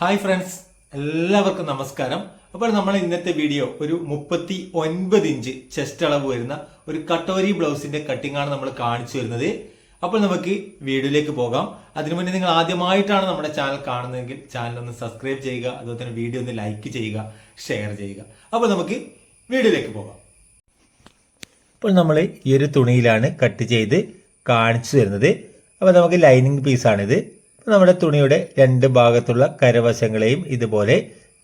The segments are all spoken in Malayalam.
ഹായ് ഫ്രണ്ട്സ് എല്ലാവർക്കും നമസ്കാരം. അപ്പോൾ നമ്മൾ ഇന്നത്തെ വീഡിയോ ഒരു മുപ്പത്തി ഒൻപത് ഇഞ്ച് ചെസ്റ്റ് അളവ് വരുന്ന ഒരു കട്ടോരി ബ്ലൗസിന്റെ കട്ടിംഗ് ആണ് നമ്മൾ കാണിച്ചു വരുന്നത്. അപ്പോൾ നമുക്ക് വീഡിയോയിലേക്ക് പോകാം. അതിനു മുന്നേ നിങ്ങൾ ആദ്യമായിട്ടാണ് നമ്മുടെ ചാനൽ കാണുന്നതെങ്കിൽ ചാനൽ ഒന്ന് സബ്സ്ക്രൈബ് ചെയ്യുക അതുപോലെ തന്നെ വീഡിയോ ഒന്ന് ലൈക്ക് ചെയ്യുക ഷെയർ ചെയ്യുക. അപ്പോൾ നമുക്ക് വീഡിയോയിലേക്ക് പോകാം. അപ്പോൾ നമ്മൾ ഈ ഒരു തുണിയിലാണ് കട്ട് ചെയ്ത് കാണിച്ചു തരുന്നത്. അപ്പോൾ നമുക്ക് ലൈനിങ് പീസാണിത് നമ്മുടെ തുണിയുടെ രണ്ട് ഭാഗത്തുള്ള കരവശങ്ങളെയും ഇതുപോലെ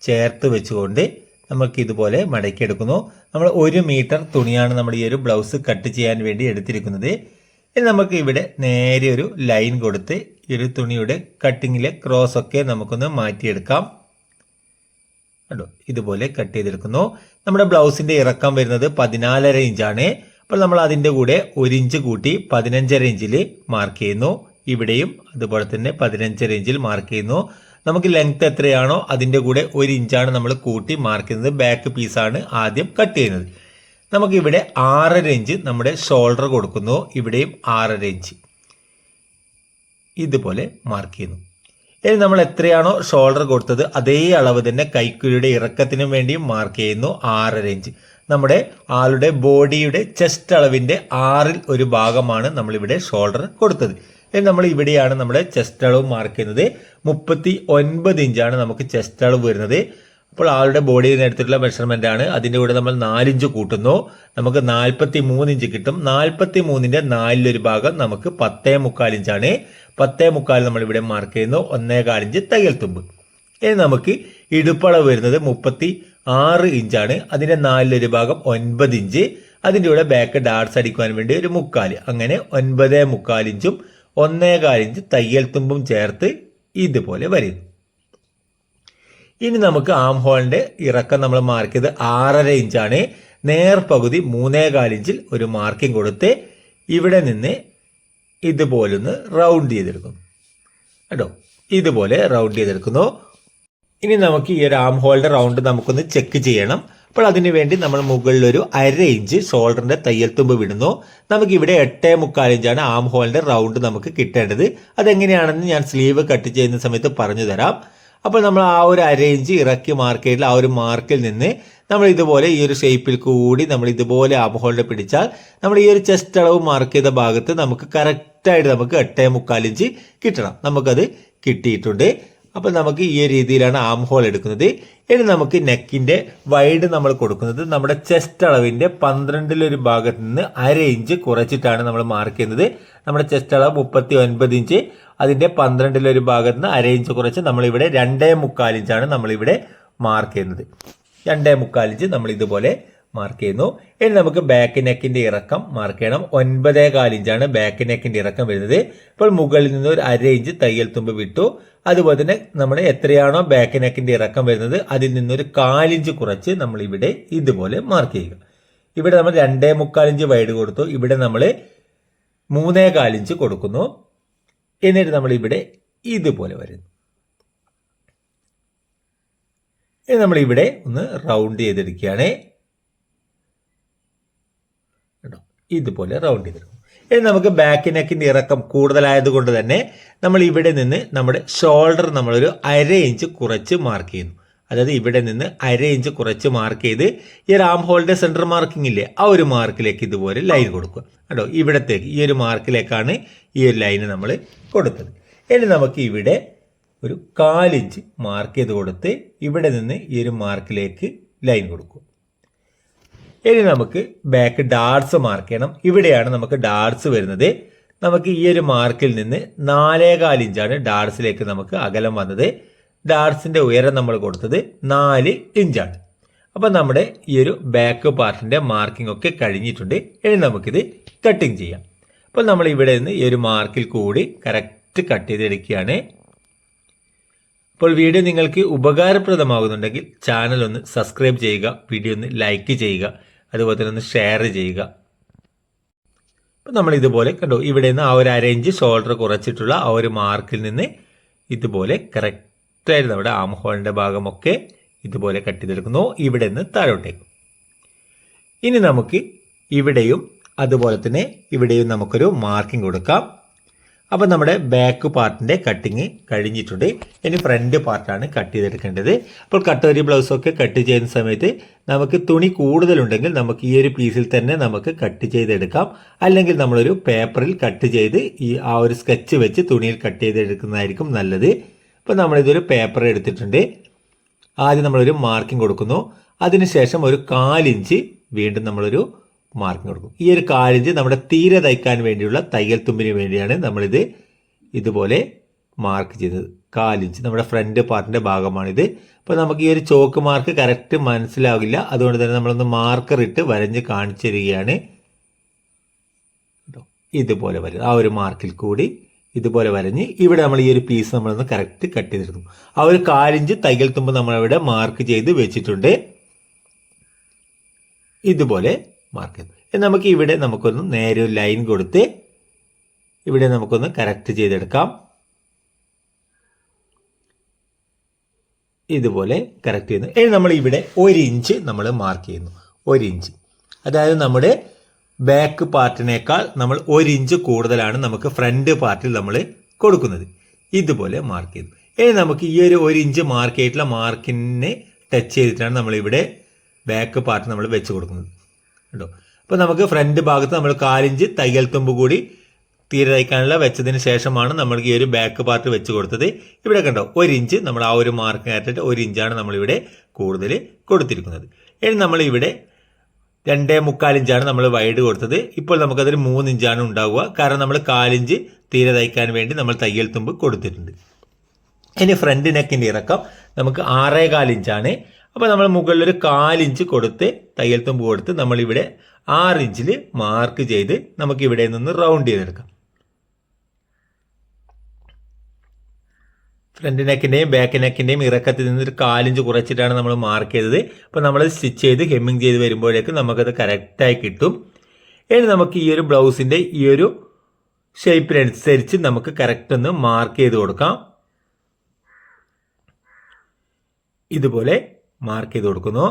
ചേർത്ത് വെച്ചുകൊണ്ട് നമുക്ക് ഇതുപോലെ മടക്കിയെടുക്കുന്നു നമ്മൾ ഒരു മീറ്റർ തുണിയാണ് നമ്മൾ ഈ ഒരു ബ്ലൗസ് കട്ട് ചെയ്യാൻ വേണ്ടി എടുത്തിരിക്കുന്നത്. ഇനി നമുക്ക് ഇവിടെ നേരെ ഒരു ലൈൻ കൊടുത്ത് ഈ ഒരു തുണിയുടെ കട്ടിങ്ങിലെ ക്രോസ് ഒക്കെ നമുക്കൊന്ന് മാറ്റിയെടുക്കാം. കണ്ടോ? ഇതുപോലെ കട്ട് ചെയ്തെടുക്കുന്നു. നമ്മുടെ ബ്ലൗസിന്റെ ഇറക്കം വരുന്നത് പതിനാലര ഇഞ്ചാണ് അപ്പോൾ നമ്മൾ അതിന്റെ കൂടെ ഒരു ഇഞ്ച് കൂട്ടി പതിനഞ്ചര ഇഞ്ചിൽ മാർക്ക് ചെയ്യുന്നു. ഇവിടെയും അതുപോലെ തന്നെ പതിനഞ്ചര ഇഞ്ചിൽ മാർക്ക് ചെയ്യുന്നു. നമുക്ക് ലെങ്ത് എത്രയാണോ അതിന്റെ കൂടെ ഒരു ഇഞ്ചാണ് നമ്മൾ കൂട്ടി മാർക്ക് ചെയ്യുന്നത്. ബാക്ക് പീസാണ് ആദ്യം കട്ട് ചെയ്യുന്നത്. നമുക്കിവിടെ ആറര ഇഞ്ച് നമ്മുടെ ഷോൾഡർ കൊടുക്കുന്നു. ഇവിടെയും ആറര ഇഞ്ച് ഇതുപോലെ മാർക്ക് ചെയ്യുന്നു. ഇനി നമ്മൾ എത്രയാണോ ഷോൾഡർ കൊടുത്തത് അതേ അളവ് തന്നെ കൈക്കുഴിയുടെ ഇറക്കത്തിനും വേണ്ടിയും മാർക്ക് ചെയ്യുന്നു. ആറര ഇഞ്ച് നമ്മുടെ ആളുടെ ബോഡിയുടെ ചെസ്റ്റ് അളവിന്റെ ആറിൽ ഒരു ഭാഗമാണ് നമ്മളിവിടെ ഷോൾഡർ കൊടുത്തത്. നമ്മൾ ഇവിടെയാണ് നമ്മുടെ ചെസ്റ്റ് അളവ് മാർക്ക് ചെയ്യുന്നത്. മുപ്പത്തി ഒൻപത് ഇഞ്ചാണ് നമുക്ക് ചെസ്റ്റ് അളവ് വരുന്നത്. അപ്പോൾ ആളുടെ ബോഡിയിൽ എടുത്തിട്ടുള്ള മെഷർമെന്റ് ആണ്. അതിന്റെ കൂടെ നമ്മൾ നാലിഞ്ച് കൂട്ടുന്നു. നമുക്ക് നാൽപ്പത്തി മൂന്ന് ഇഞ്ച് കിട്ടും. നാൽപ്പത്തി മൂന്നിന്റെ നാലിലൊരു ഭാഗം നമുക്ക് പത്തേ മുക്കാൽ ഇഞ്ചാണ്. പത്തേ മുക്കാൽ നമ്മൾ ഇവിടെ മാർക്ക് ചെയ്യുന്നു. ഒന്നേ കാലിഞ്ച് തയ്യൽ തുമ്പ്. ഇനി നമുക്ക് ഇടുപ്പളവ് വരുന്നത് മുപ്പത്തി ആറ് ഇഞ്ചാണ്. അതിന്റെ നാലിലൊരു ഭാഗം ഒൻപത് ഇഞ്ച്. അതിന്റെ കൂടെ ബാക്ക് ഡാർട്സ് അടിക്കുവാൻ വേണ്ടി ഒരു മുക്കാൽ അങ്ങനെ ഒൻപതേ മുക്കാൽ ഇഞ്ചും ഒന്നേ ഇഞ്ച് തയ്യൽ തുമ്പും ചേർത്ത് ഇതുപോലെ വരുന്നു. ഇനി നമുക്ക് ആം ഹോളിന്റെ ഇറക്കം നമ്മൾ മാർക്ക് ചെയ്ത് ആറര ഇഞ്ചാണ്. നേർപകുതി മൂന്നേകാൽ ഇഞ്ചിൽ ഒരു മാർക്കിംഗ് കൊടുത്ത് ഇവിടെ നിന്ന് ഇതുപോലൊന്ന് റൗണ്ട് ചെയ്തെടുക്കുന്നു. കേട്ടോ ഇതുപോലെ റൗണ്ട് ചെയ്തെടുക്കുന്നു. ഇനി നമുക്ക് ഈ ഒരു ആം ഹോളിന്റെ റൗണ്ട് നമുക്കൊന്ന് ചെക്ക് ചെയ്യണം. അപ്പോൾ അതിനുവേണ്ടി നമ്മൾ മുകളിലൊരു അര ഇഞ്ച് ഷോൾഡറിന്റെ തയ്യൽ തുമ്പ് വിടുന്നു. നമുക്ക് ഇവിടെ എട്ടേ മുക്കാൽ ഇഞ്ചാണ് ആം ഹോളിന്റെ റൗണ്ട് നമുക്ക് കിട്ടേണ്ടത്. അതെങ്ങനെയാണെന്ന് ഞാൻ സ്ലീവ് കട്ട് ചെയ്യുന്ന സമയത്ത് പറഞ്ഞു തരാം. അപ്പോൾ നമ്മൾ ആ ഒരു അര ഇഞ്ച് ഇറക്കി മാർക്ക് ചെയ്തിൽ ആ ഒരു മാർക്കിൽ നിന്ന് നമ്മൾ ഇതുപോലെ ഈ ഒരു ഷേപ്പിൽ കൂടി നമ്മൾ ഇതുപോലെ ആം പിടിച്ചാൽ നമ്മൾ ഈ ഒരു ചെസ്റ്റ് അളവ് മാർക്ക് ചെയ്ത ഭാഗത്ത് നമുക്ക് കറക്റ്റായിട്ട് നമുക്ക് എട്ടേ മുക്കാൽ ഇഞ്ച് കിട്ടണം. നമുക്കത് കിട്ടിയിട്ടുണ്ട്. അപ്പോൾ നമുക്ക് ഈ രീതിയിലാണ് ആം ഹോൾ എടുക്കുന്നത്. ഇനി നമുക്ക് നെക്കിന്റെ വൈഡ് നമ്മൾ കൊടുക്കുന്നത് നമ്മുടെ ചെസ്റ്റ് അളവിന്റെ പന്ത്രണ്ടിലൊരു ഭാഗത്ത് നിന്ന് അര ഇഞ്ച് കുറച്ചിട്ടാണ് നമ്മൾ മാർക്ക് ചെയ്യുന്നത്. നമ്മുടെ ചെസ്റ്റ് അളവ് മുപ്പത്തി ഒൻപത് ഇഞ്ച് അതിന്റെ പന്ത്രണ്ടിലൊരു ഭാഗത്ത് നിന്ന് അര ഇഞ്ച് കുറച്ച് നമ്മളിവിടെ രണ്ടേ മുക്കാൽ ഇഞ്ചാണ് നമ്മളിവിടെ മാർക്ക് ചെയ്യുന്നത്. രണ്ടേ മുക്കാൽ ഇഞ്ച് നമ്മൾ ഇതുപോലെ മാർക്ക് ചെയ്യുന്നു. ഇനി നമുക്ക് ബാക്ക് നെക്കിന്റെ ഇറക്കം മാർക്ക് ചെയ്യണം. ഒൻപതേ കാലിഞ്ചാണ് ബാക്ക് നെക്കിന്റെ ഇറക്കം വരുന്നത്. ഇപ്പോൾ മുകളിൽ നിന്ന് ഒരു അര ഇഞ്ച് തയ്യൽ തുമ്പ് വിട്ടു. അതുപോലെ തന്നെ നമ്മുടെ എത്രയാണോ ബാക്ക് നെക്കിന്റെ ഇറക്കം വരുന്നത് അതിൽ നിന്നൊരു കാലിഞ്ച് കുറച്ച് നമ്മൾ ഇവിടെ ഇതുപോലെ മാർക്ക് ചെയ്യുക. ഇവിടെ നമ്മൾ രണ്ടേ മുക്കാലിഞ്ച് വൈഡ് കൊടുത്തു. ഇവിടെ നമ്മൾ മൂന്നേ കാലിഞ്ച് കൊടുക്കുന്നു. എന്നിട്ട് നമ്മൾ ഇവിടെ ഇതുപോലെ വരുന്നു. ഇനി നമ്മൾ ഇവിടെ ഒന്ന് റൗണ്ട് ചെയ്തെടുക്കുകയാണ്. ഇതുപോലെ റൗണ്ട് ചെയ്തെടുക്കും ഇനി നമുക്ക് ബാക്ക് നെക്കിന്റെ ഇറക്കം കൂടുതലായത് കൊണ്ട് തന്നെ നമ്മൾ ഇവിടെ നിന്ന് നമ്മുടെ ഷോൾഡർ നമ്മളൊരു അര ഇഞ്ച് കുറച്ച് മാർക്ക് ചെയ്യുന്നു. അതായത് ഇവിടെ നിന്ന് അര ഇഞ്ച് കുറച്ച് മാർക്ക് ചെയ്ത് ഈ റാം ഹോളിന്റെ സെന്റർ മാർക്കിംഗ് ഇല്ലേ ആ ഒരു മാർക്കിലേക്ക് ഇതുപോലെ ലൈൻ കൊടുക്കുക. കേട്ടോ ഇവിടത്തേക്ക് ഈ ഒരു മാർക്കിലേക്കാണ് ഈ ഒരു ലൈന് നമ്മൾ കൊടുത്തത്. ഇനി നമുക്ക് ഇവിടെ ഒരു കാലിഞ്ച് മാർക്ക് ചെയ്ത് കൊടുത്ത് ഇവിടെ നിന്ന് ഈ ഒരു മാർക്കിലേക്ക് ലൈൻ കൊടുക്കും ഇനി നമുക്ക് ബാക്ക് ഡാർട്സ് മാർക്ക് ചെയ്യണം. ഇവിടെയാണ് നമുക്ക് ഡാർട്സ് വരുന്നത്. നമുക്ക് ഈ ഒരു മാർക്കിൽ നിന്ന് നാലേകാൽ ഇഞ്ചാണ് ഡാർട്സിലേക്ക് നമുക്ക് അകലം വന്നത്. ഡാർട്സിന്റെ ഉയരം നമ്മൾ കൊടുത്തത് നാല് ഇഞ്ചാണ്. അപ്പം നമ്മുടെ ഈ ഒരു ബാക്ക് പാർട്ടിന്റെ മാർക്കിംഗ് ഒക്കെ കഴിഞ്ഞിട്ടുണ്ട്. ഇനി നമുക്കിത് കട്ടിങ് ചെയ്യാം. അപ്പോൾ നമ്മൾ ഇവിടെ നിന്ന് ഈ ഒരു മാർക്കിൽ കൂടി കറക്റ്റ് കട്ട് ചെയ്തെടുക്കുകയാണ്. അപ്പോൾ വീഡിയോ നിങ്ങൾക്ക് ഉപകാരപ്രദമാകുന്നുണ്ടെങ്കിൽ ചാനൽ ഒന്ന് സബ്സ്ക്രൈബ് ചെയ്യുക വീഡിയോ ഒന്ന് ലൈക്ക് ചെയ്യുക. അതുപോലെ തന്നെ ഒന്ന് ഷെയർ ചെയ്യുക. അപ്പം നമ്മൾ ഇതുപോലെ കണ്ടു ഇവിടെ നിന്ന് ആ ഒരു അരയിഞ്ച് ഷോൾഡർ കുറച്ചിട്ടുള്ള ആ ഒരു മാർക്കിൽ നിന്ന് ഇതുപോലെ കറക്റ്റായിട്ട് നമ്മുടെ ആം ഹോളിന്റെ ഭാഗമൊക്കെ ഇതുപോലെ കട്ട് ചെയ്തെടുക്കുന്നു. ഇവിടെ നിന്ന് താഴോട്ടേക്ക്. ഇനി നമുക്ക് ഇവിടെയും അതുപോലെ തന്നെ ഇവിടെയും നമുക്കൊരു മാർക്കിംഗ് കൊടുക്കാം. അപ്പം നമ്മുടെ ബാക്ക് പാർട്ടിന്റെ കട്ടിങ് കഴിഞ്ഞിട്ടുണ്ട്. ഇനി ഫ്രണ്ട് പാർട്ടാണ് കട്ട് ചെയ്തെടുക്കേണ്ടത്. അപ്പോൾ കട്ടോരി ബ്ലൗസൊക്കെ കട്ട് ചെയ്യുന്ന സമയത്ത് നമുക്ക് തുണി കൂടുതലുണ്ടെങ്കിൽ നമുക്ക് ഈ ഒരു പീസിൽ തന്നെ നമുക്ക് കട്ട് ചെയ്തെടുക്കാം. അല്ലെങ്കിൽ നമ്മളൊരു പേപ്പറിൽ കട്ട് ചെയ്ത് ഈ ആ ഒരു സ്കെച്ച് വെച്ച് തുണിയിൽ കട്ട് ചെയ്തെടുക്കുന്നതായിരിക്കും നല്ലത്. അപ്പോൾ നമ്മളിതൊരു പേപ്പർ എടുത്തിട്ടുണ്ട്. ആദ്യം നമ്മളൊരു മാർക്കിംഗ് കൊടുക്കുന്നു. അതിനുശേഷം ഒരു കാലിഞ്ച് വീണ്ടും നമ്മളൊരു മാർക്കിംഗ് കൊടുക്കും. ഈ ഒരു കാലിഞ്ച് നമ്മുടെ തീരെ തയ്ക്കാൻ വേണ്ടിയുള്ള തയ്യൽ തുമ്പിന് വേണ്ടിയാണ് നമ്മളിത് ഇതുപോലെ മാർക്ക് ചെയ്തത്. കാലിഞ്ച് നമ്മുടെ ഫ്രണ്ട് പാർട്ടിന്റെ ഭാഗമാണിത്. അപ്പോൾ നമുക്ക് ഈ ഒരു ചോക്ക് മാർക്ക് കറക്റ്റ് മനസ്സിലാവില്ല. അതുകൊണ്ട് തന്നെ നമ്മളൊന്ന് മാർക്കർ ഇട്ട് വരഞ്ഞ് കാണിച്ചു തരികയാണ്. ഇതുപോലെ വരും ആ ഒരു മാർക്കിൽ കൂടി ഇതുപോലെ വരഞ്ഞ് ഇവിടെ നമ്മൾ ഈ ഒരു പീസ് നമ്മളൊന്ന് കറക്റ്റ് കട്ട് ചെയ്തെടുക്കും. ആ ഒരു കാലിഞ്ച് തയ്യൽ തുമ്പ് നമ്മളിവിടെ മാർക്ക് ചെയ്ത് വെച്ചിട്ടുണ്ട്. ഇതുപോലെ മാർക്ക് ചെയ്തു നമുക്ക് ഇവിടെ നമുക്കൊന്ന് നേരെ ഒരു ലൈൻ കൊടുത്ത് ഇവിടെ നമുക്കൊന്ന് കറക്റ്റ് ചെയ്തെടുക്കാം. ഇതുപോലെ കറക്റ്റ് ചെയ്യുന്നു. ഇനി നമ്മൾ ഇവിടെ ഒരു ഇഞ്ച് നമ്മൾ മാർക്ക് ചെയ്യുന്നു. ഒരു ഇഞ്ച് അതായത് നമ്മുടെ ബാക്ക് പാർട്ടിനേക്കാൾ നമ്മൾ ഒരു ഇഞ്ച് കൂടുതലാണ് നമുക്ക് ഫ്രണ്ട് പാർട്ടിൽ നമ്മൾ കൊടുക്കുന്നത്. ഇതുപോലെ മാർക്ക് ചെയ്യുന്നു. ഇനി നമുക്ക് ഈ ഒരു ഒരു ഇഞ്ച് മാർക്ക് ചെയ്തിട്ടുള്ള മാർക്കിനെ ടച്ച് ചെയ്തിട്ടാണ് നമ്മളിവിടെ ബാക്ക് പാർട്ട് നമ്മൾ വെച്ച് കൊടുക്കുന്നത്. കേട്ടോ അപ്പോൾ നമുക്ക് ഫ്രണ്ട് ഭാഗത്ത് നമ്മൾ കാലിഞ്ച് തയ്യൽ തുമ്പ് കൂടി തീരെ തയ്ക്കാനുള്ള വെച്ചതിന് ശേഷമാണ് നമ്മൾ ഈ ഒരു ബാക്ക് പാർട്ട് വെച്ച് കൊടുത്തത്. ഇവിടെ കണ്ടോ ഒരു ഇഞ്ച് നമ്മൾ ആ ഒരു മാർക്ക് കയറ്റിട്ട് ഒരു ഇഞ്ചാണ് നമ്മളിവിടെ കൂടുതൽ കൊടുത്തിരിക്കുന്നത്. ഇനി നമ്മൾ ഇവിടെ രണ്ടേ മുക്കാൽ ഇഞ്ചാണ് നമ്മൾ വൈഡ് കൊടുത്തത്. ഇപ്പോൾ നമുക്കതൊരു മൂന്ന് ഇഞ്ചാണ് ഉണ്ടാവുക. കാരണം നമ്മൾ കാലിഞ്ച് തീരെ തയ്ക്കാൻ വേണ്ടി നമ്മൾ തയ്യൽ തുമ്പ് കൊടുത്തിട്ടുണ്ട്. ഇനി ഫ്രണ്ട് നെക്കിന്റെ ഇറക്കം നമുക്ക് ആറേകാൽ ഇഞ്ചാണ് അപ്പോൾ നമ്മൾ മുകളിൽ ഒരു കാലിഞ്ച് കൊടുത്ത് തയ്യൽ തുമ്പ് കൊടുത്ത് നമ്മളിവിടെ ആറ് ഇഞ്ചിൽ മാർക്ക് ചെയ്ത് നമുക്ക് ഇവിടെ നിന്ന് റൗണ്ട് ചെയ്തെടുക്കാം. ഫ്രണ്ട് നെക്കിന്റെയും ബാക്ക് നെക്കിന്റെയും ഇറക്കത്തിൽ നിന്ന് ഒരു കാലിഞ്ച് കുറച്ചിട്ടാണ് നമ്മൾ മാർക്ക് ചെയ്തത്. അപ്പോൾ നമ്മൾ സ്റ്റിച്ച് ചെയ്ത് ഹെമ്മിങ് ചെയ്ത് വരുമ്പോഴേക്കും നമുക്കത് കറക്റ്റായി കിട്ടും. ഇനി നമുക്ക് ഈ ഒരു ബ്ലൗസിന്റെ ഈ ഒരു ഷേപ്പിനനുസരിച്ച് നമുക്ക് കറക്റ്റ് ഒന്ന് മാർക്ക് ചെയ്ത് കൊടുക്കാം. ഇതുപോലെ മാർക്ക് ചെയ്ത് കൊടുക്കുന്നു.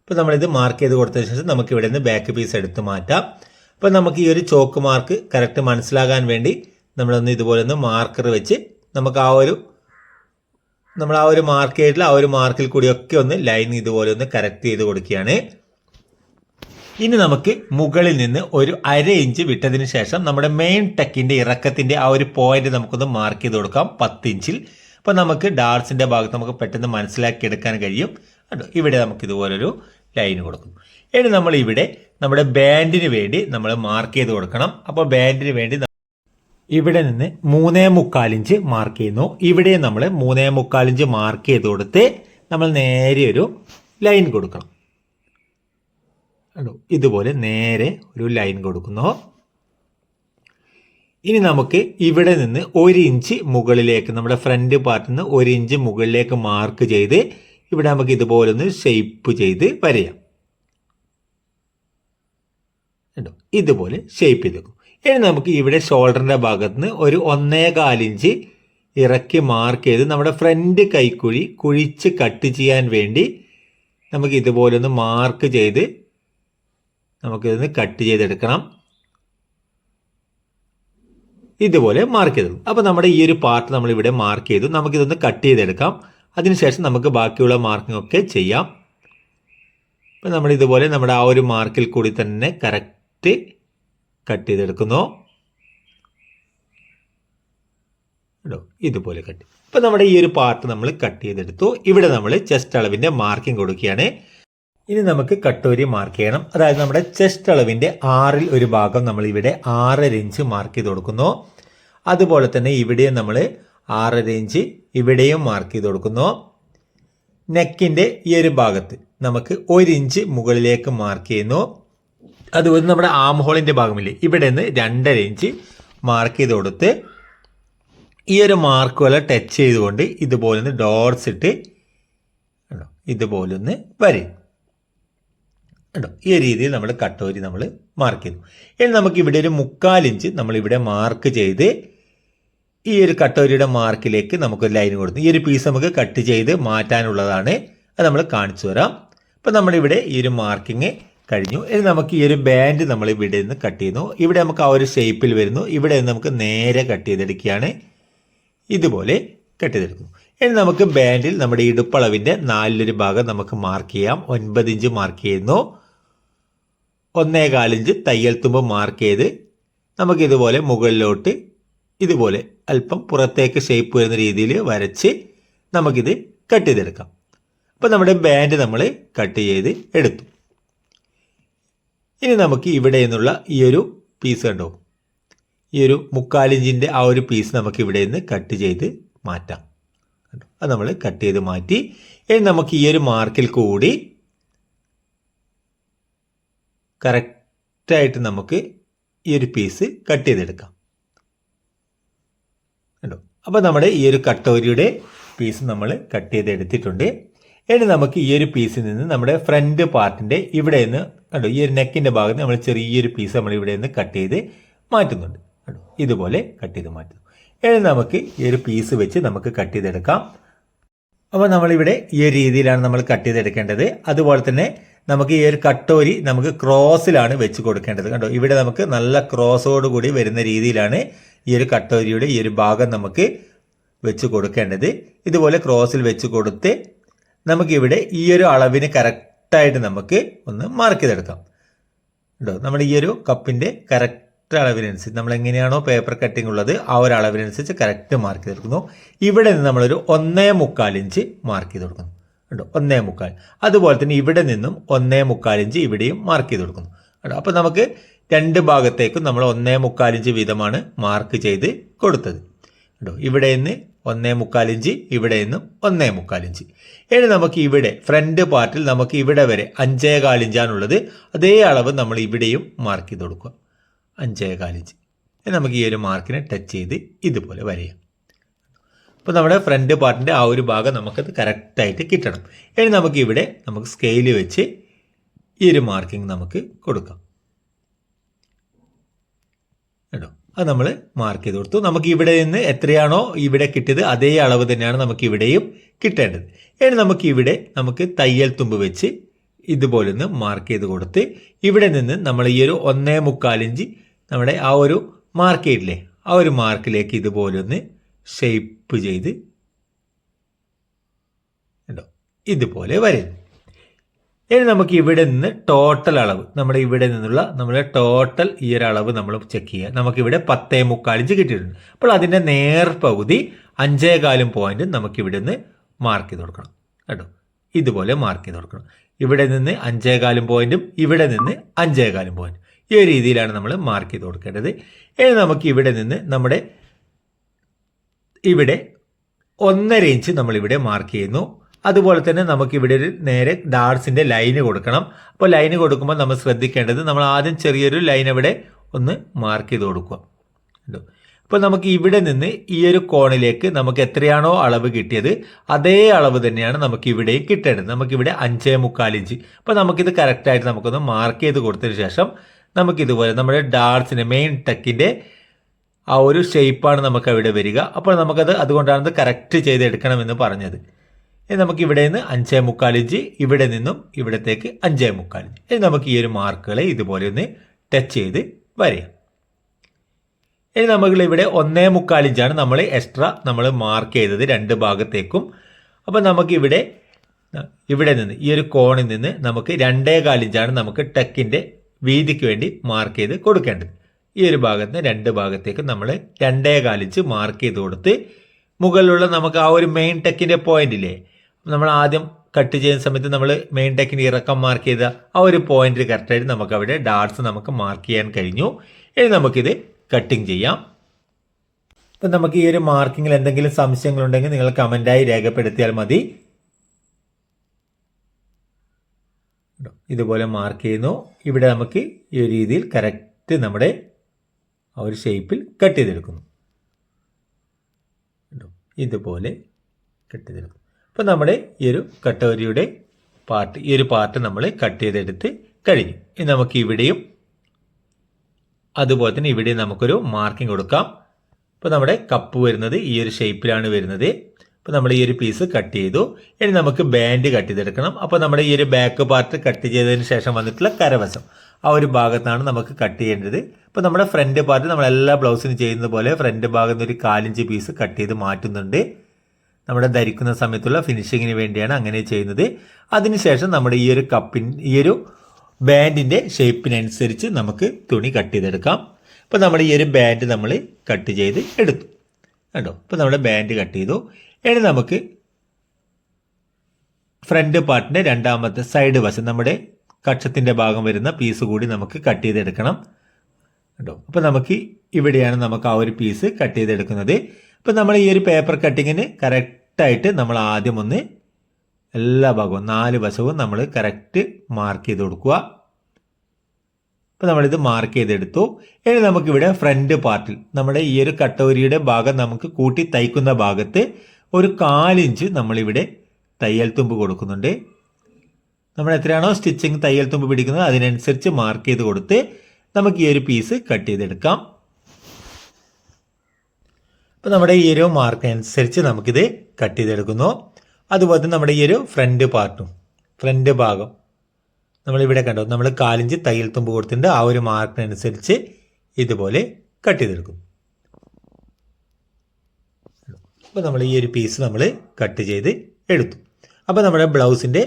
അപ്പോൾ നമ്മളിത് മാർക്ക് ചെയ്ത് കൊടുത്തതിന് ശേഷം നമുക്ക് ഇവിടെ നിന്ന് ബാക്ക് പീസ് എടുത്ത് മാറ്റാം. അപ്പോൾ നമുക്ക് ഈ ഒരു ചോക്ക് മാർക്ക് കറക്റ്റ് മനസ്സിലാകാൻ വേണ്ടി നമ്മളൊന്ന് ഇതുപോലെ ഒന്ന് മാർക്കർ വെച്ച് നമുക്ക് ആ ഒരു നമ്മൾ ആ ഒരു മാർക്ക് ചെയ്തിട്ടുള്ള ആ ഒരു മാർക്കിൽ കൂടിയൊക്കെ ഒന്ന് ലൈൻ ഇതുപോലെ ഒന്ന് കറക്റ്റ് ചെയ്ത് കൊടുക്കുകയാണ്. ഇനി നമുക്ക് മുകളിൽ നിന്ന് ഒരു അര ഇഞ്ച് വിട്ടതിന് ശേഷം നമ്മുടെ മെയിൻ ടെക്കിന്റെ ഇറക്കത്തിന്റെ ആ ഒരു പോയിന്റ് നമുക്കൊന്ന് മാർക്ക് ചെയ്ത് കൊടുക്കാം. പത്ത് ഇഞ്ചിൽ അപ്പോൾ നമുക്ക് ഡാർസിന്റെ ഭാഗത്ത് നമുക്ക് പെട്ടെന്ന് മനസ്സിലാക്കി എടുക്കാൻ കഴിയും. കണ്ടോ? ഇവിടെ നമുക്ക് ഇതുപോലൊരു ലൈൻ കൊടുക്കും ഇനി നമ്മൾ ഇവിടെ നമ്മുടെ ബാൻഡിന് വേണ്ടി നമ്മൾ മാർക്ക് ചെയ്ത് കൊടുക്കണം. അപ്പോൾ ബാൻഡിന് വേണ്ടി ഇവിടെ നിന്ന് മൂന്നേ മുക്കാലിഞ്ച് മാർക്ക് ചെയ്യുന്നു. ഇവിടെ നമ്മൾ മൂന്നേ മുക്കാലിഞ്ച് മാർക്ക് ചെയ്ത് കൊടുത്ത് നമ്മൾ നേരെ ഒരു ലൈൻ കൊടുക്കണം. ഇതുപോലെ നേരെ ഒരു ലൈൻ കൊടുക്കുന്നു. ഇനി നമുക്ക് ഇവിടെ നിന്ന് ഒരു ഇഞ്ച് മുകളിലേക്ക് നമ്മുടെ ഫ്രണ്ട് പാർട്ടിൽ നിന്ന് ഒരു ഇഞ്ച് മുകളിലേക്ക് മാർക്ക് ചെയ്ത് ഇവിടെ നമുക്ക് ഇതുപോലെ ഒന്ന് ഷെയ്പ്പ് ചെയ്ത് വരയാം. കേട്ടോ ഇതുപോലെ ഷെയ്പ്പ് ചെയ്ത് വെക്കും ഇനി നമുക്ക് ഇവിടെ ഷോൾഡറിന്റെ ഭാഗത്ത് നിന്ന് ഒരു ഒന്നേ കാലിഞ്ച് ഇറക്കി മാർക്ക് ചെയ്ത് നമ്മുടെ ഫ്രണ്ട് കൈക്കുഴി കുഴിച്ച് കട്ട് ചെയ്യാൻ വേണ്ടി നമുക്ക് ഇതുപോലെ ഒന്ന് മാർക്ക് ചെയ്ത് നമുക്കിതൊന്ന് കട്ട് ചെയ്തെടുക്കണം. ഇതുപോലെ മാർക്ക് ചെയ്തു. അപ്പോൾ നമ്മുടെ ഈ ഒരു പാർട്ട് നമ്മൾ ഇവിടെ മാർക്ക് ചെയ്തു. നമുക്കിതൊന്ന് കട്ട് ചെയ്തെടുക്കാം. അതിനുശേഷം നമുക്ക് ബാക്കിയുള്ള മാർക്കിംഗ് ഒക്കെ ചെയ്യാം. അപ്പോൾ നമ്മൾ ഇതുപോലെ നമ്മുടെ ആ ഒരു മാർക്കിൽ കൂടി തന്നെ കറക്റ്റ് കട്ട് ചെയ്തെടുക്കുന്നു. കേട്ടോ ഇതുപോലെ കട്ട് ഇപ്പം നമ്മുടെ ഈ ഒരു പാർട്ട് നമ്മൾ കട്ട് ചെയ്തെടുത്തു. ഇവിടെ നമ്മൾ ചെസ്റ്റ് അളവിന്റെ മാർക്കിംഗ് കൊടുക്കുകയാണ്. ഇനി നമുക്ക് കട്ടോരി മാർക്ക് ചെയ്യണം. അതായത് നമ്മുടെ ചെസ്റ്റ് അളവിന്റെ ആറിൽ ഒരു ഭാഗം നമ്മൾ ഇവിടെ ആറര ഇഞ്ച് മാർക്ക് ചെയ്ത് കൊടുക്കുന്നു. അതുപോലെ തന്നെ ഇവിടെയും നമ്മൾ ആറര ഇഞ്ച് ഇവിടെയും മാർക്ക് ചെയ്ത് കൊടുക്കുന്നു. നെക്കിന്റെ ഈ ഒരു ഭാഗത്ത് നമുക്ക് ഒരു ഇഞ്ച് മുകളിലേക്ക് മാർക്ക് ചെയ്യുന്നു. അതുപോലെ നമ്മുടെ ആം ഹോളിന്റെ ഭാഗമില്ലേ ഇവിടെ നിന്ന് രണ്ടര ഇഞ്ച് മാർക്ക് ചെയ്ത് കൊടുത്ത് ഈ ഒരു മാർക്ക് വല്ല ടച്ച് ചെയ്തുകൊണ്ട് ഇതുപോലെ ഒന്ന് ഡോട്ട്സ് ഇട്ട് ഇതുപോലെ ഒന്ന് വരയും. കണ്ടോ? ഈ രീതിയിൽ നമ്മൾ കട്ടോരി നമ്മൾ മാർക്ക് ചെയ്തു ഇനി നമുക്ക് ഇവിടെ ഒരു മുക്കാൽ ഇഞ്ച് നമ്മൾ ഇവിടെ മാർക്ക് ചെയ്ത് ഈ ഒരു കട്ടോരിയുടെ മാർക്കിലേക്ക് നമുക്ക് ലൈൻ കൊടുത്തു ഈ ഒരു പീസ് നമുക്ക് കട്ട് ചെയ്ത് മാറ്റാനുള്ളതാണ്. അത് നമ്മൾ കാണിച്ചു തരാം. അപ്പം നമ്മളിവിടെ ഈ ഒരു മാർക്കിങ് കഴിഞ്ഞു. ഇനി നമുക്ക് ഈ ഒരു ബാൻഡ് നമ്മൾ ഇവിടെ നിന്ന് കട്ട് ചെയ്യുന്നു. ഇവിടെ നമുക്ക് ആ ഒരു ഷേപ്പിൽ വരുന്നു. ഇവിടെ നിന്ന് നമുക്ക് നേരെ കട്ട് ചെയ്തെടുക്കുകയാണ്. ഇതുപോലെ കട്ട് ചെയ്തെടുക്കുന്നു. ഇനി നമുക്ക് ബാൻഡിൽ നമ്മുടെ ഇടുപ്പളവിന്റെ നാലിലൊരു ഭാഗം നമുക്ക് മാർക്ക് ചെയ്യാം. ഒൻപത് ഇഞ്ച് മാർക്ക് ചെയ്യുന്നു. ഒന്നേ കാലിഞ്ച് തയ്യൽ തുമ്പ് മാർക്ക് ചെയ്ത് നമുക്ക് ഇതുപോലെ മുകളിലോട്ട് ഇതുപോലെ അല്പം പുറത്തേക്ക് ഷേപ്പ് വരുന്ന രീതിയിൽ വരച്ച് നമുക്കിത് കട്ട് ചെയ്തെടുക്കാം. അപ്പോൾ നമ്മുടെ ബാൻഡ് നമ്മൾ കട്ട് ചെയ്ത് എടുത്തു. ഇനി നമുക്ക് ഇവിടെ നിന്നുള്ള ഈ ഒരു പീസ് കണ്ടോ? ഈ ഒരു മുക്കാലിഞ്ചിന്റെ ആ ഒരു പീസ് നമുക്ക് ഇവിടെ നിന്ന് കട്ട് ചെയ്ത് മാറ്റാം. അത് നമ്മൾ കട്ട് ചെയ്ത് മാറ്റി. ഇനി നമുക്ക് ഈ ഒരു മാർക്കിൽ കൂടി കറക്റ്റായിട്ട് നമുക്ക് ഈ ഒരു പീസ് കട്ട് ചെയ്തെടുക്കാം. കണ്ടോ? അപ്പോൾ നമ്മുടെ ഈ ഒരു കട്ടോരിയുടെ പീസ് നമ്മൾ കട്ട് ചെയ്തെടുത്തിട്ടുണ്ട്. ഇനി നമുക്ക് ഈ ഒരു പീസിൽ നിന്ന് നമ്മുടെ ഫ്രണ്ട് പാർട്ടിന്റെ ഇവിടെ നിന്ന് കണ്ടോ? ഈ ഒരു നെക്കിന്റെ ഭാഗത്ത് നമ്മൾ ചെറിയൊരു പീസ് നമ്മൾ ഇവിടെ നിന്ന് കട്ട് ചെയ്ത് മാറ്റുന്നുണ്ട്. കണ്ടോ? ഇതുപോലെ കട്ട് ചെയ്ത് മാറ്റുന്നു. ഇനി നമുക്ക് ഈ ഒരു പീസ് വെച്ച് നമുക്ക് കട്ട് ചെയ്തെടുക്കാം. അപ്പോൾ നമ്മളിവിടെ ഈ ഒരു രീതിയിലാണ് നമ്മൾ കട്ട് ചെയ്തെടുക്കേണ്ടത്. അതുപോലെ തന്നെ നമുക്ക് ഈ ഒരു കട്ടോരി നമുക്ക് ക്രോസിലാണ് വെച്ച് കൊടുക്കേണ്ടത്. കണ്ടോ? ഇവിടെ നമുക്ക് നല്ല ക്രോസോടുകൂടി വരുന്ന രീതിയിലാണ് ഈ ഒരു കട്ടോരിയുടെ ഈ ഒരു ഭാഗം നമുക്ക് വെച്ച് കൊടുക്കേണ്ടത്. ഇതുപോലെ ക്രോസിൽ വെച്ച് കൊടുത്ത് നമുക്കിവിടെ ഈ ഒരു അളവിന് കറക്റ്റായിട്ട് നമുക്ക് ഒന്ന് മാർക്ക് ചെയ്തെടുക്കാം. കേട്ടോ നമ്മുടെ ഈ ഒരു കപ്പിന്റെ കറക്റ്റ് അളവിനനുസരിച്ച് നമ്മൾ എങ്ങനെയാണോ പേപ്പർ കട്ടിംഗ് ഉള്ളത് ആ ഒരു അളവിനനുസരിച്ച് കറക്റ്റ് മാർക്ക് ചെയ്ത് കൊടുക്കുന്നു ഇവിടെ നിന്ന് നമ്മളൊരു ഒന്നേ മുക്കാൽ ഇഞ്ച് മാർക്ക് ചെയ്ത് കൊടുക്കുന്നു കേട്ടോ ഒന്നേ മുക്കാൽ. അതുപോലെ തന്നെ ഇവിടെ നിന്നും ഒന്നേ മുക്കാൽ ഇഞ്ച് ഇവിടെയും മാർക്ക് ചെയ്ത് കൊടുക്കുന്നു കേട്ടോ അപ്പോൾ നമുക്ക് രണ്ട് ഭാഗത്തേക്കും നമ്മൾ ഒന്നേ മുക്കാൽ ഇഞ്ച് വീതമാണ് മാർക്ക് ചെയ്ത് കൊടുത്തത്. കേട്ടോ ഇവിടെ നിന്ന് ഒന്നേ മുക്കാൽ ഇഞ്ച് ഇവിടെ നിന്നും ഒന്നേ മുക്കാൽ ഇഞ്ച്. ഇനി നമുക്ക് ഇവിടെ ഫ്രണ്ട് പാർട്ടിൽ നമുക്ക് ഇവിടെ വരെ അഞ്ചേ കാലിഞ്ചാണുള്ളത് അതേ അളവ് നമ്മൾ ഇവിടെയും മാർക്ക് ചെയ്ത് കൊടുക്കുക അഞ്ചേ കാലിഞ്ച്. നമുക്ക് ഈ ഒരു മാർക്കിനെ ടച്ച് ചെയ്ത് ഇതുപോലെ വരയാം. അപ്പോൾ നമ്മുടെ ഫ്രണ്ട് പാർട്ടിന്റെ ആ ഒരു ഭാഗം നമുക്കത് കറക്റ്റായിട്ട് കിട്ടണം. ഇനി നമുക്ക് ഇവിടെ നമുക്ക് സ്കെയിൽ വെച്ച് ഈ ഒരു മാർക്കിംഗ് നമുക്ക് കൊടുക്കാം. കേട്ടോ അത് നമ്മൾ മാർക്ക് ചെയ്ത് കൊടുത്തു. നമുക്ക് ഇവിടെ നിന്ന് എത്രയാണോ ഇവിടെ കിട്ടിയത് അതേ അളവ് തന്നെയാണ് നമുക്ക് ഇവിടെയും കിട്ടേണ്ടത്. ഇനി നമുക്ക് ഇവിടെ നമുക്ക് തയ്യൽ തുമ്പ് വെച്ച് ഇതുപോലെ ഒന്ന് മാർക്ക് ചെയ്ത് കൊടുത്ത് ഇവിടെ നിന്ന് നമ്മൾ ഈ ഒരു ഒന്നേ മുക്കാലിഞ്ച് നമ്മുടെ ആ ഒരു മാർക്ക് ചെയ്തില്ലേ ആ ഒരു മാർക്കിലേക്ക് ഇതുപോലെ ഒന്ന് ഷേപ്പ് ചെയ്ത് ഉണ്ടോ ഇതുപോലെ വരുന്നു. ഇനി നമുക്ക് ഇവിടെ നിന്ന് ടോട്ടൽ അളവ് നമ്മുടെ ഇവിടെ നിന്നുള്ള നമ്മുടെ ടോട്ടൽ ഈ ഒരു അളവ് നമ്മൾ ചെക്ക് ചെയ്യുക നമുക്കിവിടെ പത്തേ മുക്കാലിഞ്ച് കിട്ടിയിട്ടുണ്ട്. അപ്പോൾ അതിന്റെ നേർപകുതി അഞ്ചേ കാലും പോയിന്റ് നമുക്കിവിടെ നിന്ന് മാർക്ക് ചെയ്ത് കൊടുക്കണം. കേട്ടോ ഇതുപോലെ മാർക്ക് ചെയ്ത് കൊടുക്കണം. ഇവിടെ നിന്ന് അഞ്ചേ കാലും പോയിന്റും ഇവിടെ നിന്ന് അഞ്ചേ കാലും പോയിന്റും ഈ ഒരു രീതിയിലാണ് നമ്മൾ മാർക്ക് ചെയ്ത് കൊടുക്കേണ്ടത്. ഇനി നമുക്ക് ഇവിടെ നിന്ന് നമ്മുടെ ഇവിടെ ഒന്നര ഇഞ്ച് നമ്മൾ ഇവിടെ മാർക്ക് ചെയ്യുന്നു. അതുപോലെ തന്നെ നമുക്ക് ഇവിടെ ഒരു നേരെ ഡാർസിന്റെ ലൈന് കൊടുക്കണം. അപ്പോൾ ലൈന് കൊടുക്കുമ്പോൾ നമ്മൾ ശ്രദ്ധിക്കേണ്ടത് നമ്മൾ ആദ്യം ചെറിയൊരു ലൈൻ ഇവിടെ ഒന്ന് മാർക്ക് ചെയ്ത് കൊടുക്കുക. അപ്പോൾ നമുക്ക് ഇവിടെ നിന്ന് ഈ ഒരു കോണിലേക്ക് നമുക്ക് എത്രയാണോ അളവ് കിട്ടിയത് അതേ അളവ് തന്നെയാണ് നമുക്ക് ഇവിടെയും കിട്ടേണ്ടത്. നമുക്കിവിടെ അഞ്ചേ മുക്കാൽ ഇഞ്ച് അപ്പോൾ നമുക്കിത് കറക്റ്റായിട്ട് നമുക്കൊന്ന് മാർക്ക് ചെയ്ത് കൊടുത്തതിന് ശേഷം നമുക്കിതുപോലെ നമ്മുടെ ഡാർട്സിന്റെ മെയിൻ ടെക്കിന്റെ ആ ഒരു ഷേപ്പാണ് നമുക്ക് അവിടെ വരിക. അപ്പോൾ നമുക്കത് അതുകൊണ്ടാണ് അത് കറക്റ്റ് ചെയ്തെടുക്കണമെന്ന് പറഞ്ഞത്. ഇനി നമുക്ക് ഇവിടെ നിന്ന് അഞ്ചേ മുക്കാൽ ഇഞ്ച് ഇവിടെ നിന്നും ഇവിടത്തേക്ക് അഞ്ചേ മുക്കാൽ ഇഞ്ച്. ഇനി നമുക്ക് ഈ ഒരു മാർക്കുകളെ ഇതുപോലെ ഒന്ന് ടച്ച് ചെയ്ത് വരയാം. ഇനി നമ്മൾ ഇവിടെ ഒന്നേ മുക്കാൽ ഇഞ്ചാണ് നമ്മൾ എക്സ്ട്രാ നമ്മൾ മാർക്ക് ചെയ്തത് രണ്ട് ഭാഗത്തേക്കും. അപ്പോൾ നമുക്കിവിടെ ഇവിടെ നിന്ന് ഈ ഒരു കോണിൽ നിന്ന് നമുക്ക് രണ്ടേ കാലിഞ്ചാണ് നമുക്ക് ടെക്കിന്റെ വീതിക്ക് വേണ്ടി മാർക്ക് ചെയ്ത് കൊടുക്കേണ്ടത്. ഈ ഒരു ഭാഗത്ത് നിന്ന് രണ്ട് ഭാഗത്തേക്ക് നമ്മൾ രണ്ടേ കാലിച്ച് മാർക്ക് ചെയ്ത് കൊടുത്ത് മുകളിലുള്ള നമുക്ക് ആ ഒരു മെയിൻ ടെക്കിന്റെ പോയിന്റ് ഇല്ലേ? നമ്മൾ ആദ്യം കട്ട് ചെയ്യുന്ന സമയത്ത് നമ്മൾ മെയിൻ ടെക്കിന് ഇറക്കം മാർക്ക് ചെയ്ത ആ ഒരു പോയിന്റ് കറക്റ്റായിട്ട് നമുക്ക് അവിടെ ഡാർട്സ് നമുക്ക് മാർക്ക് ചെയ്യാൻ കഴിഞ്ഞു. ഇനി നമുക്കിത് കട്ടിങ് ചെയ്യാം. അപ്പം നമുക്ക് ഈ ഒരു മാർക്കിങ്ങിൽ എന്തെങ്കിലും സംശയങ്ങളുണ്ടെങ്കിൽ നിങ്ങൾ കമന്റായി രേഖപ്പെടുത്തിയാൽ മതി. ഇതുപോലെ മാർക്ക് ചെയ്യുന്നു. ഇവിടെ നമുക്ക് ഈ രീതിയിൽ കറക്റ്റ് നമ്മുടെ ആ ഒരു ഷേപ്പിൽ കട്ട് ചെയ്തെടുക്കുന്നു. ഇതുപോലെ കട്ട് ചെയ്തെടുക്കും അപ്പോൾ നമ്മുടെ ഈ ഒരു കട്ടോരിയുടെ പാർട്ട് ഈ ഒരു പാർട്ട് നമ്മൾ കട്ട് ചെയ്തെടുത്ത് കഴിഞ്ഞു. ഇനി നമുക്ക് ഇവിടെയും അതുപോലെ തന്നെ ഇവിടെയും നമുക്കൊരു മാർക്കിംഗ് കൊടുക്കാം. അപ്പോൾ നമ്മുടെ കപ്പ് വരുന്നത് ഈ ഒരു ഷേപ്പിലാണ് വരുന്നത്. അപ്പോൾ നമ്മൾ ഈ ഒരു പീസ് കട്ട് ചെയ്തു. ഇനി നമുക്ക് ബാൻഡ് കട്ട് ചെയ്തെടുക്കണം. അപ്പോൾ നമ്മുടെ ഈ ഒരു ബാക്ക് പാർട്ട് കട്ട് ചെയ്തതിന് ശേഷം വന്നിട്ടുള്ള കരവശം. ആ ഒരു ഭാഗത്താണ് നമുക്ക് കട്ട് ചെയ്യേണ്ടത്. അപ്പോൾ നമ്മുടെ ഫ്രണ്ട് പാർട്ട് നമ്മൾ എല്ലാ ബ്ലൗസിനും ചെയ്യുന്നത് പോലെ ഫ്രണ്ട് ഭാഗത്ത് ഒരു കാലിഞ്ച് പീസ് കട്ട് ചെയ്ത് മാറ്റുന്നുണ്ട്. നമ്മുടെ ധരിക്കുന്ന സമയത്തുള്ള ഫിനിഷിങ്ങിന് വേണ്ടിയാണ് അങ്ങനെ ചെയ്യുന്നത്. അതിനുശേഷം നമ്മുടെ ഈ ഒരു കപ്പിൻ ഈ ഒരു ബാൻഡിന്റെ ഷേപ്പിനനുസരിച്ച് നമുക്ക് തുണി കട്ട് ചെയ്തെടുക്കാം. അപ്പോൾ നമ്മൾ ഈ ഒരു ബാൻഡ് നമ്മൾ കട്ട് ചെയ്ത് എടുത്തു. കണ്ടോ? ഇപ്പോൾ നമ്മുടെ ബാൻഡ് കട്ട് ചെയ്തു. ഇനി നമുക്ക് ഫ്രണ്ട് പാർട്ടിന്റെ രണ്ടാമത്തെ സൈഡ് വശം നമ്മുടെ കക്ഷത്തിന്റെ ഭാഗം വരുന്ന പീസ് കൂടി നമുക്ക് കട്ട് ചെയ്തെടുക്കണം. കേട്ടോ അപ്പോൾ നമുക്ക് ഇവിടെയാണ് നമുക്ക് ആ ഒരു പീസ് കട്ട് ചെയ്തെടുക്കുന്നത്. അപ്പോൾ നമ്മൾ ഈ ഒരു പേപ്പർ കട്ടിങ്ങിന് കറക്റ്റായിട്ട് നമ്മൾ ആദ്യം ഒന്ന് എല്ലാ ഭാഗവും നാല് വശവും നമ്മൾ കറക്റ്റ് മാർക്ക് ചെയ്ത് കൊടുക്കുക. അപ്പോൾ നമ്മളിത് മാർക്ക് ചെയ്തെടുത്തു. ഇനി നമുക്കിവിടെ ഫ്രണ്ട് പാർട്ടിൽ നമ്മുടെ ഈ ഒരു കട്ടോരിയുടെ ഭാഗം നമുക്ക് കൂട്ടി തയ്ക്കുന്ന ഭാഗത്ത് ഒരു കാലിഞ്ച് നമ്മളിവിടെ തയ്യൽ തുമ്പ് കൊടുക്കുന്നുണ്ട്. നമ്മൾ എത്രയാണോ സ്റ്റിച്ചിങ് തയ്യൽ തുമ്പ് പിടിക്കുന്നത് അതിനനുസരിച്ച് മാർക്ക് ചെയ്ത് കൊടുത്ത് നമുക്ക് ഈ ഒരു പീസ് കട്ട് ചെയ്തെടുക്കാം. അപ്പോൾ നമ്മുടെ ഈ ഒരു മാർക്ക് അനുസരിച്ച് നമുക്കിത് കട്ട് ചെയ്തെടുക്കുന്നു. അതുപോലെ തന്നെ നമ്മുടെ ഈ ഒരു ഫ്രണ്ട് പാർട്ടും ഫ്രണ്ട് ഭാഗം. നമ്മളിവിടെ കണ്ടു നമ്മൾ കാലിഞ്ച് തയ്യൽ തുമ്പ് കൊടുത്തിട്ടുണ്ട്. ആ ഒരു മാർക്കിനനുസരിച്ച് ഇതുപോലെ കട്ട് ചെയ്തെടുക്കും. അപ്പോൾ നമ്മൾ ഈ ഒരു പീസ് നമ്മൾ കട്ട് ചെയ്ത് എടുത്തു. അപ്പോൾ നമ്മുടെ ബ്ലൗസിന്റെ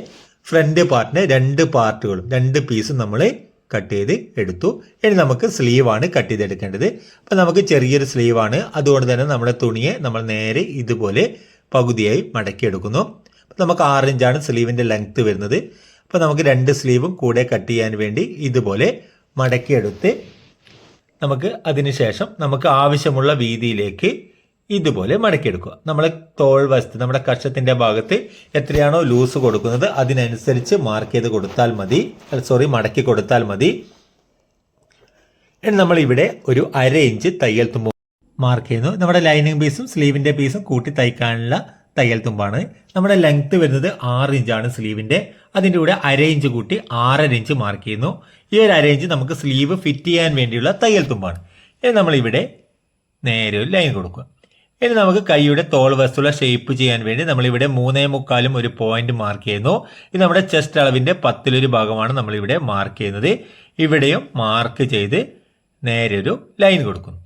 ഫ്രണ്ട് പാർട്ടിന് രണ്ട് പാർട്ടുകളും രണ്ട് പീസും നമ്മൾ കട്ട് ചെയ്ത് എടുത്തു. ഇനി നമുക്ക് സ്ലീവാണ് കട്ട് ചെയ്തെടുക്കേണ്ടത്. അപ്പോൾ നമുക്ക് ചെറിയൊരു സ്ലീവാണ് അതുകൊണ്ട് തന്നെ നമ്മുടെ തുണിയെ നമ്മൾ നേരെ ഇതുപോലെ പകുതിയായി മടക്കിയെടുക്കുന്നു അപ്പോൾ നമുക്ക് ആറ് ഇഞ്ചാണ് സ്ലീവിന്റെ ലെങ്ത്ത് വരുന്നത്. അപ്പോൾ നമുക്ക് രണ്ട് സ്ലീവും കൂടെ കട്ട് ചെയ്യാൻ വേണ്ടി ഇതുപോലെ മടക്കിയെടുത്ത് നമുക്ക് അതിനുശേഷം നമുക്ക് ആവശ്യമുള്ള വീതിയിലേക്ക് ഇതുപോലെ മടക്കിയെടുക്കുക. നമ്മൾ തോൾ വശത്ത് നമ്മുടെ കഷത്തിന്റെ ഭാഗത്ത് എത്രയാണോ ലൂസ് കൊടുക്കുന്നത് അതിനനുസരിച്ച് മാർക്ക് ചെയ്ത് കൊടുത്താൽ മതി. സോറി മടക്കി കൊടുത്താൽ മതി. നമ്മൾ ഇവിടെ ഒരു അര ഇഞ്ച് തയ്യൽ തുമ്പ് മാർക്ക് ചെയ്യുന്നു. നമ്മുടെ ലൈനിങ് പീസും സ്ലീവിന്റെ പീസും കൂട്ടി തയ്ക്കാനുള്ള തയ്യൽ തുമ്പാണ്. നമ്മുടെ ലെങ്ത് വരുന്നത് ആറ് ഇഞ്ചാണ് സ്ലീവിന്റെ അതിന്റെ കൂടെ അര ഇഞ്ച് കൂട്ടി ആറര ഇഞ്ച് മാർക്ക് ചെയ്യുന്നു. ഈ ഒരു അര ഇഞ്ച് നമുക്ക് സ്ലീവ് ഫിറ്റ് ചെയ്യാൻ വേണ്ടിയുള്ള തയ്യൽ തുമ്പാണ്. ഇനി നമ്മൾ ഇവിടെ നേരെ ഒരു ലൈൻ കൊടുക്കുക. ഇനി നമുക്ക് കൈയുടെ തോൾ വസ്തുള്ള ഷേപ്പ് ചെയ്യാൻ വേണ്ടി നമ്മളിവിടെ മൂന്നേ മുക്കാലും ഒരു പോയിന്റ് മാർക്ക് ചെയ്യുന്നു. ഇത് നമ്മുടെ ചെസ്റ്റ് അളവിന്റെ പത്തിലൊരു ഭാഗമാണ് നമ്മളിവിടെ മാർക്ക് ചെയ്യുന്നത്. ഇവിടെയും മാർക്ക് ചെയ്ത് നേരെ ഒരു ലൈൻ കൊടുക്കുന്നു.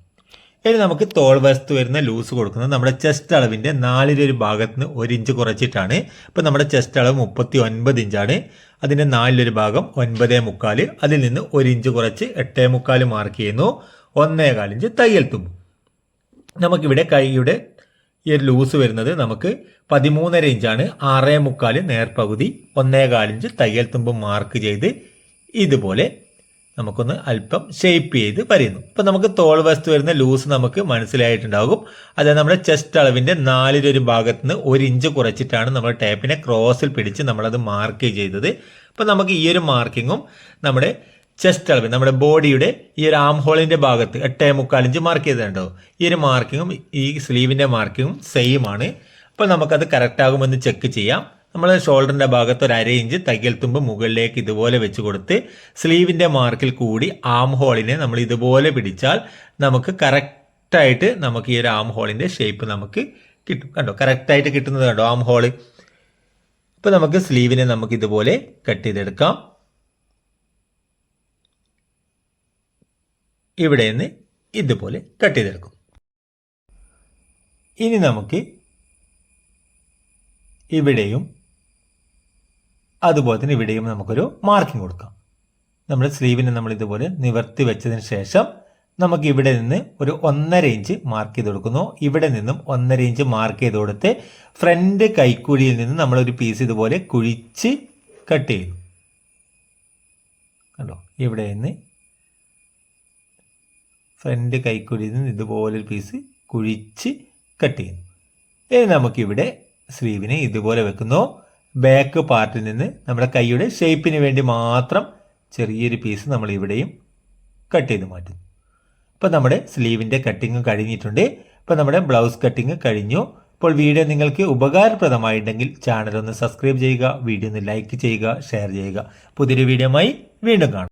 ഇനി നമുക്ക് തോൾ വസ്തു വരുന്ന ലൂസ് കൊടുക്കുന്നത് നമ്മുടെ ചെസ്റ്റ് അളവിന്റെ നാലിലൊരു ഭാഗത്ത് നിന്ന് ഒരു ഇഞ്ച് കുറച്ചിട്ടാണ്. ഇപ്പൊ നമ്മുടെ ചെസ്റ്റ് അളവ് മുപ്പത്തി ഒൻപത് ഇഞ്ചാണ് അതിന്റെ നാലിലൊരു ഭാഗം ഒൻപതേ മുക്കാൽ. അതിൽ നിന്ന് ഒരു ഇഞ്ച് കുറച്ച് എട്ടേ മുക്കാൽ മാർക്ക് ചെയ്യുന്നു. ഒന്നേകാൽ ഇഞ്ച് തയ്യൽ തുമ്പ്. നമുക്കിവിടെ കൈയുടെ ഈ ഒരു ലൂസ് വരുന്നത് നമുക്ക് പതിമൂന്നര ഇഞ്ചാണ്. ആറേ മുക്കാൽ നേർപകുതി ഒന്നേകാൽ ഇഞ്ച് തയ്യൽ തുമ്പ് മാർക്ക് ചെയ്ത് ഇതുപോലെ നമുക്കൊന്ന് അല്പം ഷേപ്പ് ചെയ്ത് വരുന്നു ഇപ്പം നമുക്ക് തോൾ വസ്തു വരുന്ന ലൂസ് നമുക്ക് മനസ്സിലായിട്ടുണ്ടാകും. അതായത് നമ്മുടെ ചെസ്റ്റ് അളവിന്റെ നാലിലൊരു ഭാഗത്ത് നിന്ന് ഒരു ഇഞ്ച് കുറച്ചിട്ടാണ് നമ്മൾ ടേപ്പിനെ ക്രോസിൽ പിടിച്ച് നമ്മളത് മാർക്ക് ചെയ്തത്. അപ്പം നമുക്ക് ഈ ഒരു മാർക്കിങ്ങും നമ്മുടെ ചെസ്റ്റ് അളവ്. നമ്മുടെ ബോഡിയുടെ ഈ ഒരു ആം ഹോളിന്റെ ഭാഗത്ത് എട്ടേ മുക്കാലിഞ്ച് മാർക്ക് ചെയ്തിട്ടുണ്ടോ? ഈ ഒരു മാർക്കിങ്ങും ഈ സ്ലീവിന്റെ മാർക്കിങ്ങും സെയിം ആണ്. അപ്പോൾ നമുക്കത് കറക്റ്റ് ആകുമെന്ന് ചെക്ക് ചെയ്യാം. നമ്മൾ ഷോൾഡറിന്റെ ഭാഗത്ത് ഒരു അര ഇഞ്ച് തയ്യൽ തുമ്പ് മുകളിലേക്ക് ഇതുപോലെ വെച്ച് കൊടുത്ത് സ്ലീവിന്റെ മാർക്കിൽ കൂടി ആം ഹോളിനെ നമ്മൾ ഇതുപോലെ പിടിച്ചാൽ നമുക്ക് കറക്റ്റായിട്ട് നമുക്ക് ഈ ഒരു ആം ഹോളിന്റെ ഷേപ്പ് നമുക്ക് കിട്ടും. കണ്ടോ? കറക്റ്റായിട്ട് കിട്ടുന്നത് കണ്ടോ ആം ഹോൾ ഇപ്പൊ നമുക്ക് സ്ലീവിനെ നമുക്ക് ഇതുപോലെ കട്ട് ചെയ്തെടുക്കാം. ഇവിടെ നിന്ന് ഇതുപോലെ കട്ട് ചെയ്തെടുക്കും. ഇനി നമുക്ക് ഇവിടെയും അതുപോലെ തന്നെ ഇവിടെയും നമുക്കൊരു മാർക്കിംഗ് കൊടുക്കാം. നമ്മുടെ സ്ലീവിനെ നമ്മൾ ഇതുപോലെ നിവർത്തി വെച്ചതിന് ശേഷം നമുക്ക് ഇവിടെ നിന്ന് ഒരു ഒന്നര ഇഞ്ച് മാർക്ക് ചെയ്ത് കൊടുക്കുന്നു. ഇവിടെ നിന്നും ഒന്നര ഇഞ്ച് മാർക്ക് ചെയ്ത് കൊടുത്ത് ഫ്രണ്ട് കൈക്കുഴിയിൽ നിന്ന് നമ്മളൊരു പീസ് ഇതുപോലെ കുഴിച്ച് കട്ട് ചെയ്യുന്നു. കണ്ടോ? ഇവിടെ നിന്ന് ഫ്രണ്ട് കൈക്കുഴിയിൽ നിന്ന് ഇതുപോലെ ഒരു പീസ് കുഴിച്ച് കട്ട് ചെയ്യുന്നു. ഇനി നമുക്കിവിടെ സ്ലീവിനെ ഇതുപോലെ വെക്കുന്നു. ബാക്ക് പാർട്ടിൽ നിന്ന് നമ്മുടെ കൈയുടെ ഷേപ്പിന് വേണ്ടി മാത്രം ചെറിയൊരു പീസ് നമ്മൾ ഇവിടെയും കട്ട് ചെയ്ത് മാറ്റുന്നു. അപ്പോൾ നമ്മുടെ സ്ലീവിന്റെ കട്ടിങ് കഴിഞ്ഞിട്ടുണ്ട്. ഇപ്പോൾ നമ്മുടെ ബ്ലൗസ് കട്ടിങ് കഴിഞ്ഞു. ഇപ്പോൾ വീഡിയോ നിങ്ങൾക്ക് ഉപകാരപ്രദമായിട്ടുണ്ടെങ്കിൽ ചാനൽ ഒന്ന് സബ്സ്ക്രൈബ് ചെയ്യുക വീഡിയോ ഒന്ന് ലൈക്ക് ചെയ്യുക ഷെയർ ചെയ്യുക. പുതിയൊരു വീഡിയോമായി വീണ്ടും കാണാം.